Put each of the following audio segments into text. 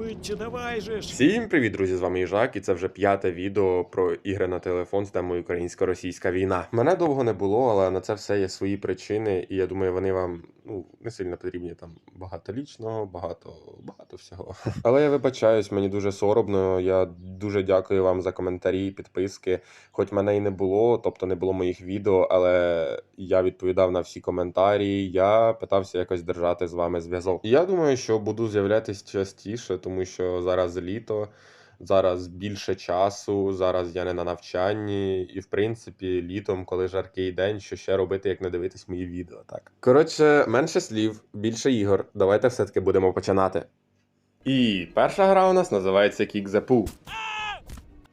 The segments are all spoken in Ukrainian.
швидше, давай же ж. Всім привіт, друзі! З вами Їжак, і це вже п'яте відео про ігри на телефон з темою українсько-російська війна. Мене довго не було, але на це все є свої причини, і я думаю, вони вам ну не сильно потрібні. Там багато лічного, багато багато всього. Але я вибачаюсь, мені дуже соромно. Я дуже дякую вам за коментарі, підписки. Хоч мене і не було, тобто не було моїх відео, але я відповідав на всі коментарі. Я питався якось держати з вами зв'язок. Я думаю, що буду з'являтись частіше, тому що зараз літо. Зараз більше часу, зараз я не на навчанні, і в принципі, літом, коли жаркий день, що ще робити, як не дивитись мої відео. Так коротше, менше слів, більше ігор. Давайте все-таки будемо починати. І перша гра у нас називається Kick the.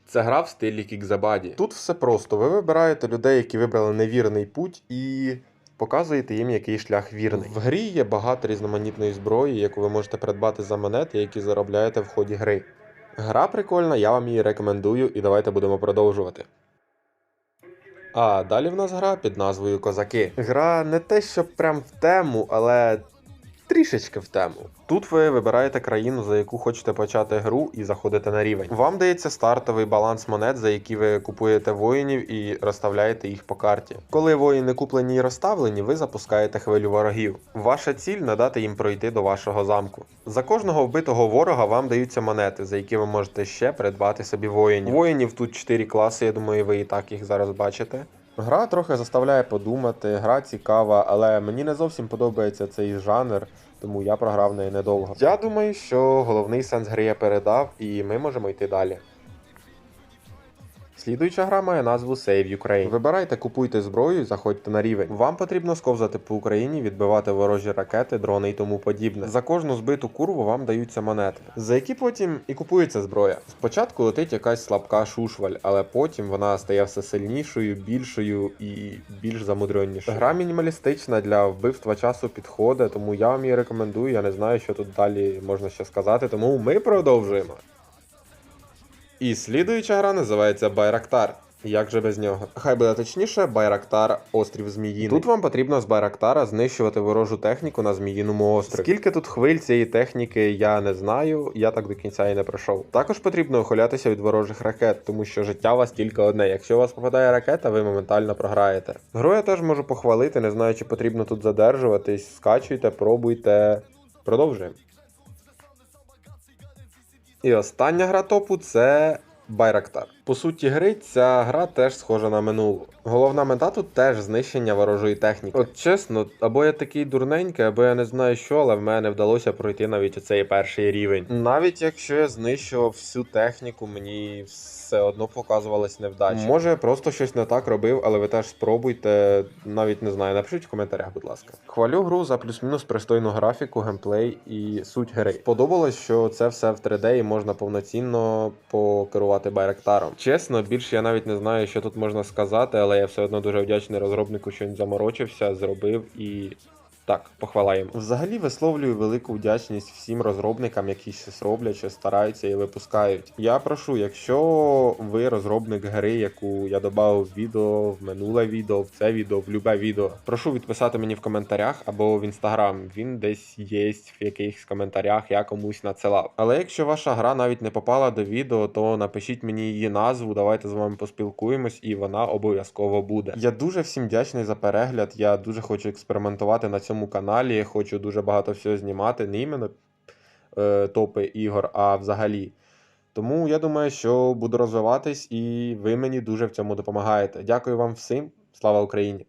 Це гра в стилі Body. Тут все просто. Ви вибираєте людей, які вибрали невірний путь, і показуєте їм, який шлях вірний. В грі є багато різноманітної зброї, яку ви можете придбати за монети, які заробляєте в ході гри. Гра прикольна, я вам її рекомендую, і давайте будемо продовжувати. А далі в нас гра під назвою Козаки. Гра не те, що прям в тему, але трішечки в тему. Тут ви вибираєте країну, за яку хочете почати гру, і заходите на рівень. Вам дається стартовий баланс монет, за які ви купуєте воїнів і розставляєте їх по карті. Коли воїни куплені і розставлені, ви запускаєте хвилю ворогів. Ваша ціль надати їм пройти до вашого замку. За кожного вбитого ворога вам даються монети, за які ви можете ще придбати собі воїнів. Воїнів тут 4 класи, я думаю, ви і так їх зараз бачите. Гра трохи заставляє подумати, гра цікава, але мені не зовсім подобається цей жанр, тому я програв неї недовго. Я думаю, що головний сенс гри я передав, і ми можемо йти далі. Слідуюча гра має назву Save Ukraine. Вибирайте, купуйте зброю і заходьте на рівень. Вам потрібно сковзати по Україні, відбивати ворожі ракети, дрони і тому подібне. За кожну збиту курву вам даються монети, за які потім і купується зброя. Спочатку летить якась слабка шушваль, але потім вона стає все сильнішою, більшою і більш замудренішою. Гра мінімалістична для вбивства часу підходить, тому я вам її рекомендую. Я не знаю, що тут далі можна ще сказати, тому ми продовжуємо. І слідуюча гра називається Байрактар. Як же без нього? Хай буде точніше, Байрактар Острів Зміїний. Тут вам потрібно з Байрактара знищувати ворожу техніку на Зміїному острові. Скільки тут хвиль цієї техніки, я не знаю, я так до кінця і не пройшов. Також потрібно ухилятися від ворожих ракет, тому що життя у вас тільки одне. Якщо у вас попадає ракета, ви моментально програєте. Гру я теж можу похвалити, не знаю, чи потрібно тут задержуватись. Скачуйте, пробуйте. Продовжуємо. І остання гра топу це Байрактар. По суті гри, ця гра теж схожа на минулу. Головна мета тут теж знищення ворожої техніки. От чесно, або я такий дурненький, або я не знаю що, але в мене вдалося пройти навіть оцей перший рівень. Навіть якщо я знищував всю техніку, мені все одно показувалась невдача. Може, я просто щось не так робив, але ви теж спробуйте. Навіть не знаю, напишіть в коментарях, будь ласка. Хвалю гру за плюс-мінус пристойну графіку, геймплей і суть гри. Подобалось, що це все в 3D і можна повноцінно покерувати байрактаром. Чесно, більше я навіть не знаю, що тут можна сказати, але я все одно дуже вдячний розробнику, що він заморочився, зробив і. Так, похвала їм. Взагалі висловлюю велику вдячність всім розробникам, які щось роблять, що стараються і випускають. Я прошу, якщо ви розробник гри, яку я додав в відео, в минуле відео, в це відео, в любе відео, прошу відписати мені в коментарях або в інстаграм. Він десь є в якихось коментарях, я комусь надсилав. Але якщо ваша гра навіть не попала до відео, то напишіть мені її назву, давайте з вами поспілкуємось, і вона обов'язково буде. Я дуже всім вдячний за перегляд. Я дуже хочу експериментувати на цьому каналі. Хочу дуже багато всього знімати, не іменно е, топи ігор, а взагалі. Тому я думаю, що буду розвиватись, і ви мені дуже в цьому допомагаєте. Дякую вам всім. Слава Україні!